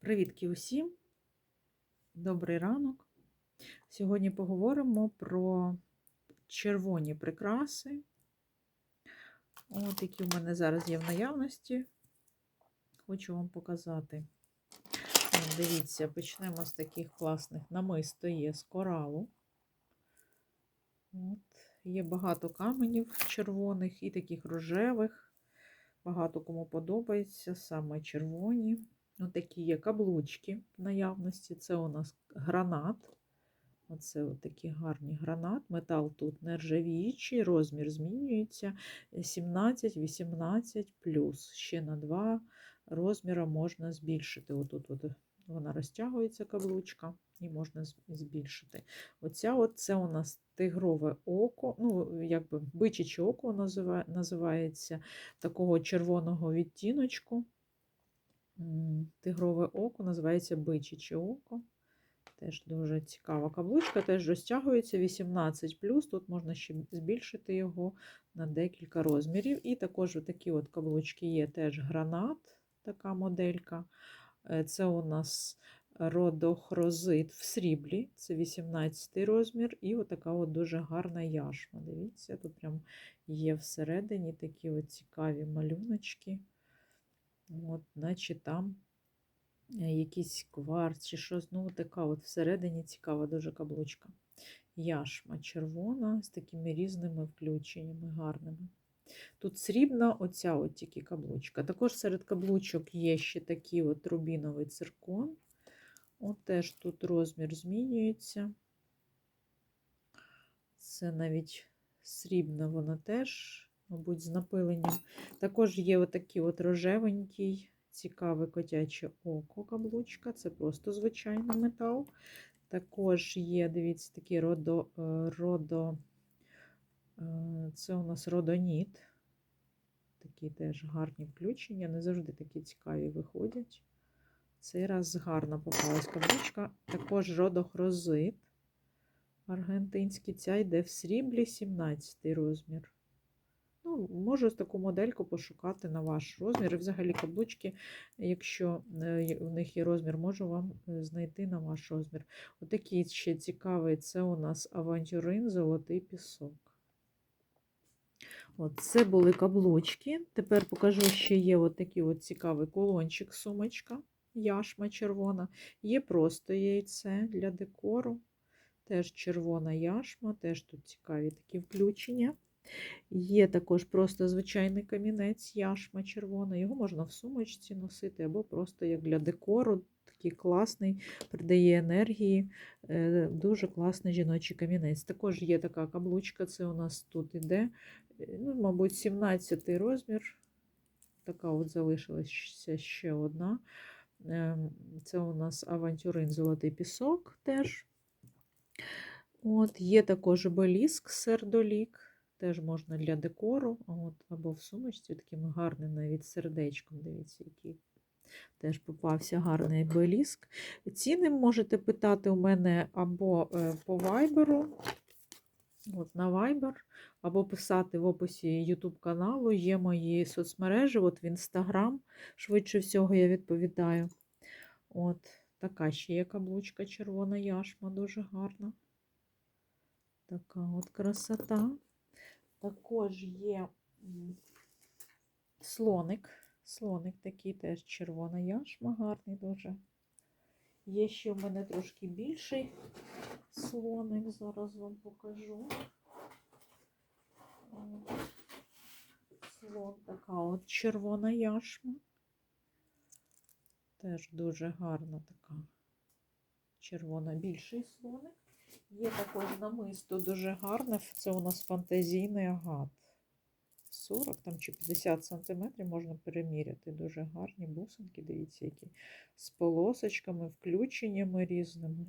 Привітки усім! Добрий ранок! Сьогодні поговоримо про червоні прикраси, от які в мене зараз є в наявності. Хочу вам показати. Дивіться, почнемо з таких класних намисто є з коралу. От. Є багато каменів червоних і таких рожевих. Багато кому подобається, саме червоні. Ось такі є каблучки в наявності. Це у нас гранат. Оце такі гарні гранат. Метал тут нержавіючий, розмір змінюється 17-18 плюс. Ще на два розміри можна збільшити. Отут от вона розтягується каблучка і можна збільшити. Оця от це у нас тигрове око, ну, якби бичаче око називається такого червоного відтіночку. Тигрове око називається бичаче око. Теж дуже цікава каблучка, теж розтягується 18 Тут можна ще збільшити його на декілька розмірів. І також такі от каблучки є теж гранат, така моделька. Е, це у нас родохрозит в сріблі, це 18 розмір, і отака от дуже гарна яшма. Дивіться, тут прям є всередині такі от цікаві малюночки. От, Наче там е, якийсь кварц чи щось. Ну, така от всередині цікава дуже каблучка. Яшма червона з такими різними включеннями гарними. Тут срібна оця от тільки каблучка. Також серед каблучок є ще такий от рубіновий циркон. От теж тут розмір змінюється. Це навіть срібна вона теж мабуть, з напиленням. Також є отакий от рожевенький, цікаве котяче око каблучка. Це просто звичайний метал. Також є, дивіться, такий родо, е, родо е, це у нас родоніт. Такі теж гарні включення. Не завжди такі цікаві виходять. Цей раз гарна попалась каблучка. Також родохрозит аргентинський. Ця йде в сріблі 17 розмір. Ну, Можу таку модельку пошукати на ваш розмір. І взагалі каблучки, якщо е, у них є розмір, можу вам е, знайти на ваш розмір. Отакий ще цікавий це у нас авантюрин, золотий пісок. От, Це були каблучки. Тепер покажу, що є от такий от цікавий колончик, сумочка, яшма червона. Є просто яйце для декору. Теж червона яшма, теж тут цікаві такі включення. Є також просто звичайний камінець, яшма червона. Його можна в сумочці носити, або просто як для декору. Такий класний, придає енергії, е, дуже класний жіночий камінець. Також є така каблучка, це у нас тут іде, е, ну, мабуть, 17 розмір. Така от залишилася ще одна. Ем, це у нас авантюрин золотий пісок теж. От, Є також беліск, сердолік. Теж можна для декору, от, або в сумочці, таким гарним навіть сердечком. Дивіться, який теж попався гарний беліск. Ціни можете питати у мене або е, по вайберу, от на Viber, або писати в описі YouTube каналу. Є мої соцмережі, от в Instagram, швидше всього, я відповідаю. От, така ще є каблучка червона яшма, дуже гарна. Така от красота. Також є слоник. Слоник такий теж червона яшма, гарний дуже. Є ще в мене трошки більший слоник, зараз вам покажу. Слон така от червона яшма. Теж дуже гарна така червона більший слоник. Є також намисто дуже гарне. Це у нас фантазійний агат. 40 там чи 50 см можна переміряти. Дуже гарні бусинки, дивіться, які з полосочками, включеннями різними.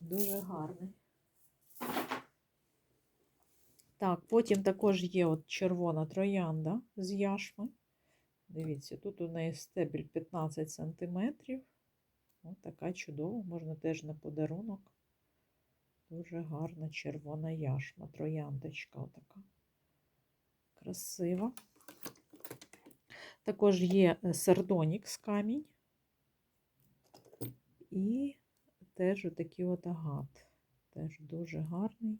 Дуже гарний. Так, потім також є от червона троянда з яшми. Дивіться, тут у неї стебель 15 см. Ось така чудова, можна теж на подарунок. Дуже гарна червона яшма, трояндочка отака. Красива. Також є е, сардонікс камінь. І теж отакий от агат. Теж дуже гарний.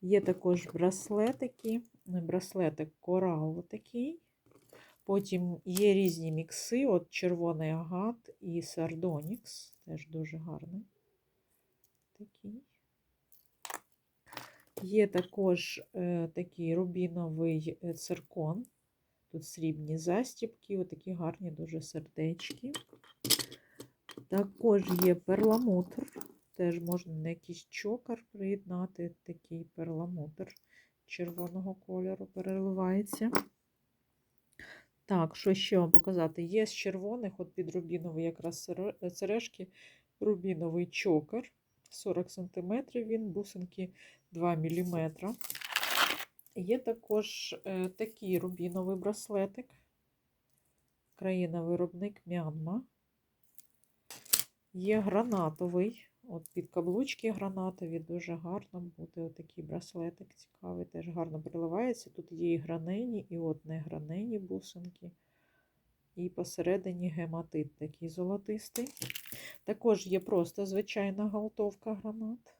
Є також браслетики. Браслетик корал такий. Потім є різні мікси, от червоний агат і сардонікс. Теж дуже гарний. Такий. Є також е, такий рубіновий е, циркон. Тут срібні застібки, отакі гарні дуже сердечки. Також є перламутр. Теж можна на якийсь чокер приєднати. Такий перламутр червоного кольору переливається. Так, що ще вам показати? Є з червоних, от під рубіновий якраз сережки, рубіновий чокер. 40 см він, бусинки 2 мм. Є також е, такий рубіновий браслетик. Країна-виробник Мянма. Є гранатовий. От під каблучки гранатові дуже гарно буде отакий браслетик цікавий, теж гарно приливається. Тут є і гранені, і от не гранені бусинки. І посередині гематит такий золотистий. Також є просто звичайна галтовка гранат.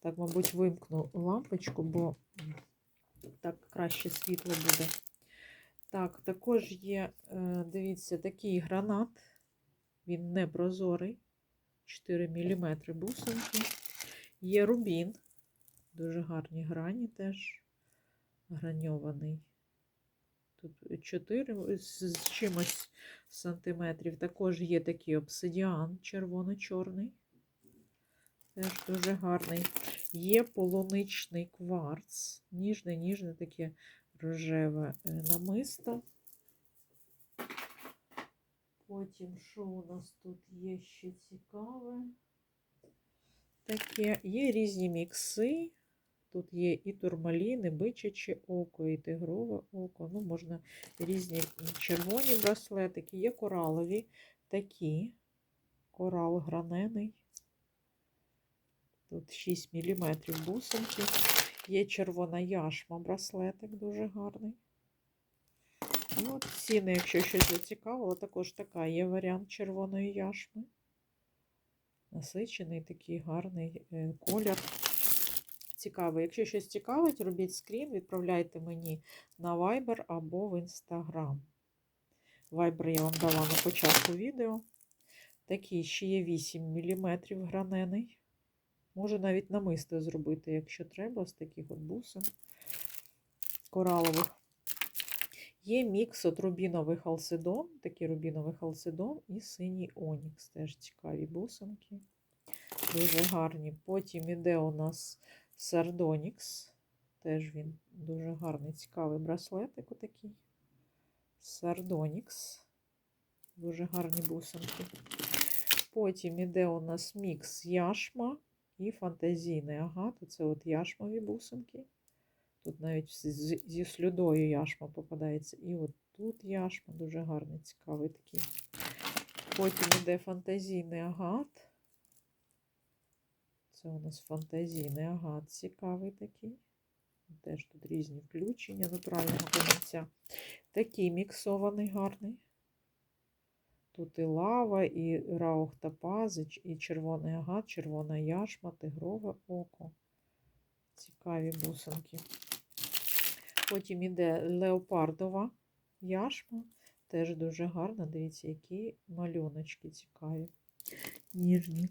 Так, мабуть, вимкну лампочку, бо так краще світло буде. Так, також є, е, дивіться, такий гранат. Він не прозорий. 4 мм бусинки. Є рубін. Дуже гарні грані теж граньований. Тут 4 з чимось сантиметрів. Також є такий обсидіан червоно-чорний. Теж дуже гарний. Є полуничний кварц. Ніжне, ніжне таке рожеве е, намисто. Потім, що у нас тут є ще цікаве? Таке, є різні мікси. Тут є і турмалін, і бичаче око, і тигрове око. Ну, можна різні червоні браслетики, є коралові такі. Корал гранений. Тут 6 мм бусинки. Є червона яшма браслетик, дуже гарний. І от ціни, якщо щось зацікавило, також така є варіант червоної яшми. Насичений такий гарний е, колір. Цікавий. Якщо щось цікавить, робіть скрін, відправляйте мені на Viber або в Instagram. Viber я вам дала на початку відео. Такий ще є 8 мм гранений. Можу навіть намисто зробити, якщо треба, з таких от бусин коралових. Є мікс от рубіновий халцедон, такий рубіновий халцедон і синій онікс. Теж цікаві бусинки. Дуже гарні. Потім іде у нас сардонікс. Теж він дуже гарний, цікавий браслетик отакий. Сардонікс. Дуже гарні бусинки. Потім іде у нас мікс яшма і фантазійний агат. Це от яшмові бусинки. Тут навіть зі слюдою яшма попадається. І от тут яшма дуже гарний, цікавий такий. Потім іде фантазійний агат. Це у нас фантазійний агат цікавий такий. Теж тут різні включення натурального камінця. Такий міксований гарний. Тут і лава, і раух топазич, і червоний агат, червона яшма, тигрове око. Цікаві бусинки. Потім іде леопардова яшма. Теж дуже гарна. Дивіться, які малюночки цікаві. Ніжні.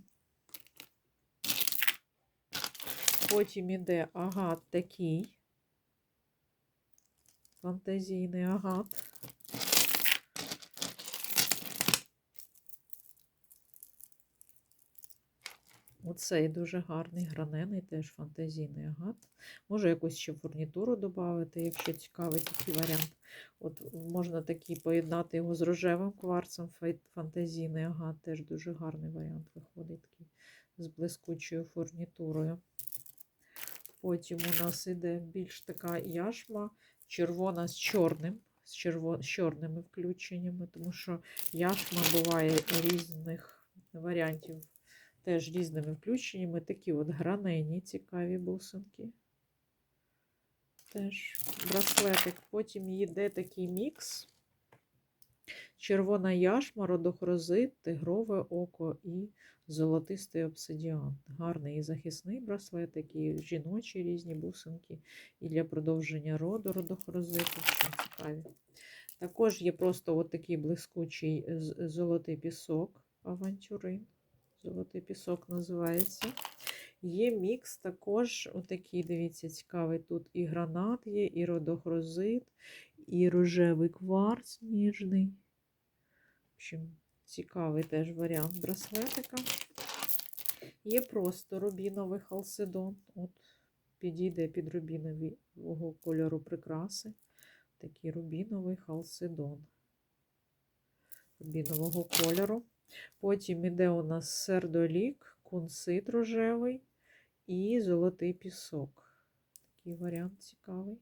Потім іде агат такий. Фантазійний агат. Оцей дуже гарний, гранений, теж фантазійний агат. Можу якусь ще фурнітуру додати, якщо цікавий такий варіант. От Можна такий поєднати його з рожевим кварцем, фантазійний агат, теж дуже гарний варіант виходить такий з блискучою фурнітурою. Потім у нас іде більш така яшма, червона з чорним, з, черво... з чорними включеннями, тому що яшма буває різних варіантів теж різними включеннями. Такі от гранені цікаві бусинки. Теж браслетик. Потім йде такий мікс. Червона яшма, родохрозит, тигрове око і золотистий обсидіан. Гарний і захисний браслетик, і жіночі різні бусинки, і для продовження роду родохрозиту. Також є просто от такий блискучий золотий пісок авантюрин. Золотий пісок називається. Є мікс також, отакий, дивіться, цікавий. Тут і гранат є, і родохрозит, і рожевий кварц ніжний. В общем, цікавий теж варіант браслетика. Є просто рубіновий халцедон. От підійде під рубінового кольору прикраси. Такий рубіновий халцедон. Рубінового кольору. Потім іде у нас сердолік, кунсит рожевий і золотий пісок. Такий варіант цікавий.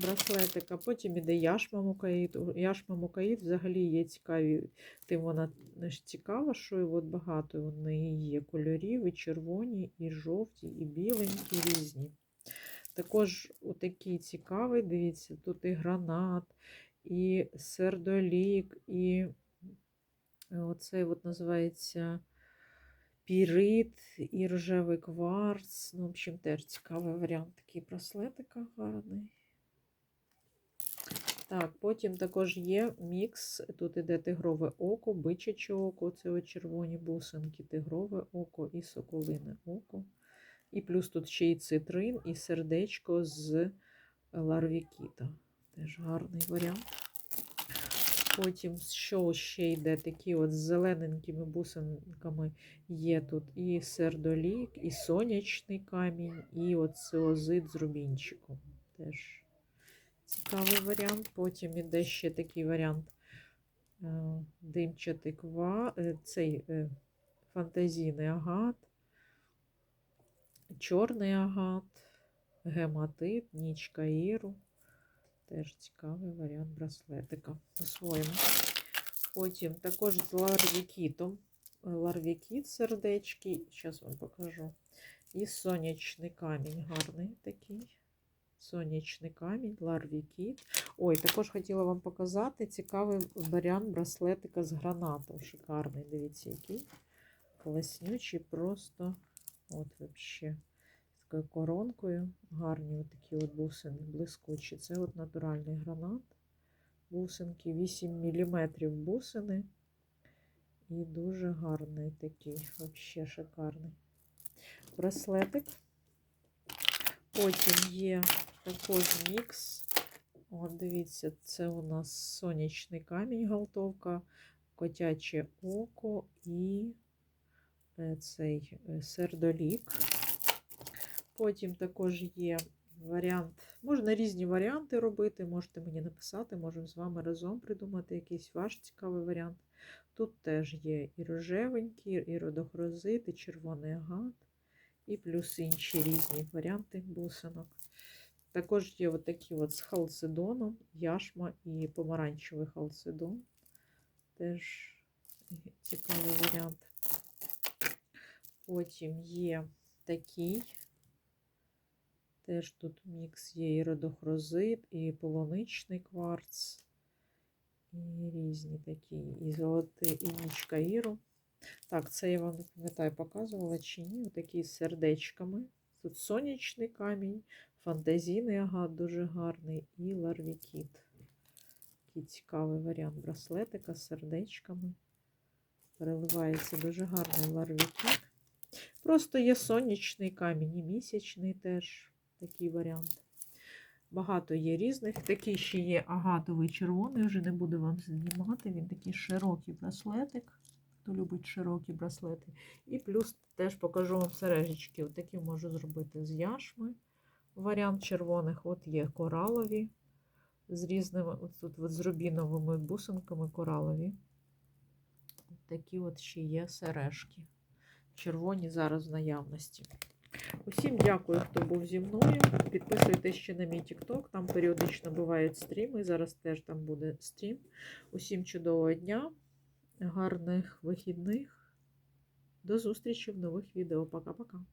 Браслетика. Потім іде яшма мукаїд. Яшма мукаїд взагалі є цікаві. Тим вона цікава, що от багато в неї є кольорів, і червоні, і жовті, і біленькі, різні. Також отакий цікавий, дивіться, тут і гранат, і сердолік, і оцей от називається пірит, і рожевий кварц. Ну, в общем, теж цікавий варіант. Такий браслетика гарний. Так, потім також є мікс. Тут іде тигрове око, бичаче око, це червоні бусинки, тигрове око і соколине око. І плюс тут ще й цитрин, і сердечко з ларвікіта. Теж гарний варіант. Потім, що ще йде, такі от з зелененькими бусинками є тут і сердолік, і сонячний камінь, і от сеозит з рубінчиком. Теж цікавий варіант. Потім іде ще такий варіант е, димчатий ква, е, цей е, фантазійний агат, чорний агат, гематит, нічка іру. Теж цікавий варіант браслетика по-своєму. Потім також з ларвікітом. Ларвікіт сердечки. Зараз вам покажу. І сонячний камінь гарний такий. Сонячний камінь, ларвікіт. Ой, також хотіла вам показати цікавий варіант браслетика з гранатом. Шикарний, дивіться, який. Класнючий, просто от взагалі такою коронкою. Гарні такі от бусини, блискучі. Це от натуральний гранат. Бусинки 8 мм бусини. І дуже гарний такий, взагалі шикарний браслетик. Потім є також мікс. От дивіться, це у нас сонячний камінь, галтовка, котяче око і е, цей е, сердолік. Потім також є варіант, можна різні варіанти робити, можете мені написати, можемо з вами разом придумати якийсь ваш цікавий варіант. Тут теж є і рожевенький, і родохрозит, і червоний агат, і плюс інші різні варіанти бусинок. Також є такі з халцедоном, яшма і помаранчевий халцедон. Теж цікавий варіант. Потім є такий. Теж тут мікс є і родохрозит, і полуничний кварц, і різні такі, і золотий, і нічка іру. Так, це я вам не пам'ятаю, показувала чи ні. Отакі з сердечками. Тут сонячний камінь, фантазійний агат дуже гарний, і ларвікіт. Такий цікавий варіант браслетика з сердечками. Переливається дуже гарний ларвікіт. Просто є сонячний камінь і місячний теж такий варіант. Багато є різних. Такий ще є агатовий червоний, вже не буду вам знімати. Він такий широкий браслетик. Хто любить широкі браслети. І плюс теж покажу вам сережечки. От такі можу зробити з яшми. Варіант червоних. От є коралові. З різними, от тут от з рубіновими бусинками коралові. От такі от ще є сережки. Червоні зараз в наявності. Усім дякую, хто був зі мною. Підписуйтесь ще на мій TikTok, там періодично бувають стріми. Зараз теж там буде стрім. Усім чудового дня, гарних вихідних. До зустрічі в нових відео. Пока-пока.